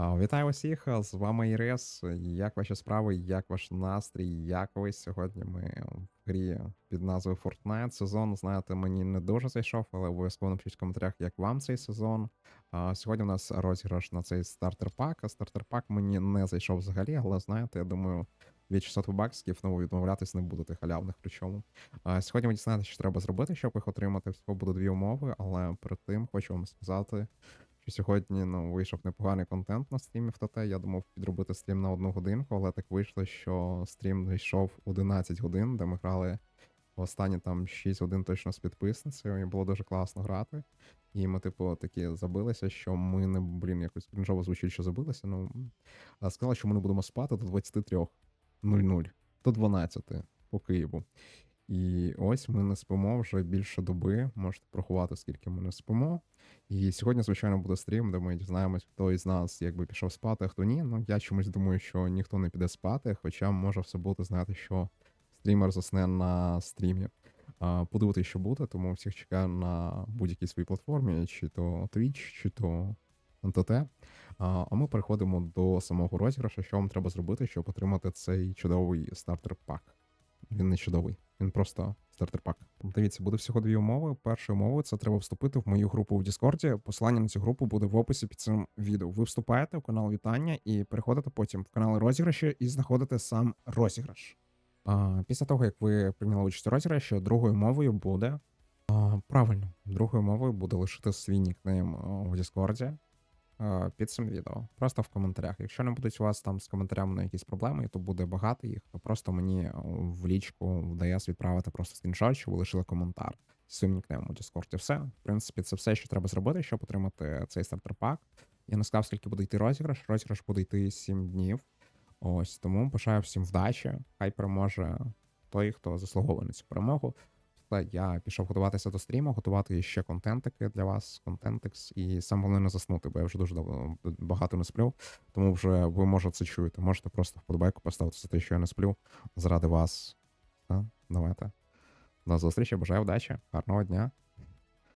Вітаю усіх! З вами Ірис. Як ваші справи, як ваш настрій? Як ви сьогодні? Ми в грі під назвою Fortnite. Сезон, знаєте, мені не дуже зайшов, але обов'язково напишіть в коментарях, як вам цей сезон. Сьогодні у нас розіграш на цей стартер пак. Стартер пак мені не зайшов взагалі, але знаєте, я думаю. Від 600 баксів ну, відмовлятись не будете халявних причому. А, Сьогодні ви дізнаєтеся, що треба зробити, щоб їх отримати. Всього буде дві умови, але перед тим хочу вам сказати, сьогодні ну, вийшов непоганий контент на стрімі в ТТ. Я думав підробити стрім на одну годинку, але так вийшло, що стрім зайшов 11 годин, де ми грали останні там 6 годин точно з підписницею, і було дуже класно грати. І ми, типу, такі забилися, що ми не, блін, якось крінжово звучить, що забилися. Ну, сказали, що ми не будемо спати до 23.00, до 12 по Києву. І ось ми не спимо вже більше доби. Можете порахувати, скільки ми не спимо. І сьогодні, звичайно, буде стрім, де ми дізнаємось, хто із нас якби пішов спати, а хто ні. Ну я чомусь думаю, що ніхто не піде спати, хоча може все бути знаєте, що стрімер засне на стрімі. Подивитися, що буде, тому всіх чекаю на будь-якій своїй платформі, чи то Twitch, чи то НТТ. А, ми переходимо до самого розіграшу, що вам треба зробити, щоб отримати цей чудовий стартер пак. Він не чудовий, він просто стартер пак. Дивіться, буде всього дві умови. Першою умовою це треба вступити в мою групу в Діскорді. Посилання на цю групу буде в описі під цим відео. Ви вступаєте в канал вітання і переходите потім в канал розіграші і знаходите сам розіграш. А, після того, як ви прийняли участь у розіграші, другою мовою буде. Правильно, другою мовою буде лишити свій нікнейм в Діскорді під цим відео. Просто в коментарях. Якщо не будуть у вас там з коментарями на якісь проблеми, і то буде багато їх, то просто мені е, в лічку в ДС відправити просто скріншот, що ви лишили коментар з своїм нікнеймом у Discord. І все. В принципі, це все, що треба зробити, щоб отримати цей стартер пак. Я не сказав, скільки буде йти розіграш. Розіграш буде йти 7 днів. Ось тому бажаю всім вдачі. Хай переможе той, хто заслуговує на цю перемогу. Все, я пішов готуватися до стріму, готувати ще контентики для вас, контентикс, і сам головне не заснути, бо я вже дуже давно багато не сплю. Тому вже ви може це чуєте. Можете просто вподобайку поставити за те, що я не сплю. Заради вас. Та, давайте. До зустрічі, бажаю вдачі, гарного дня.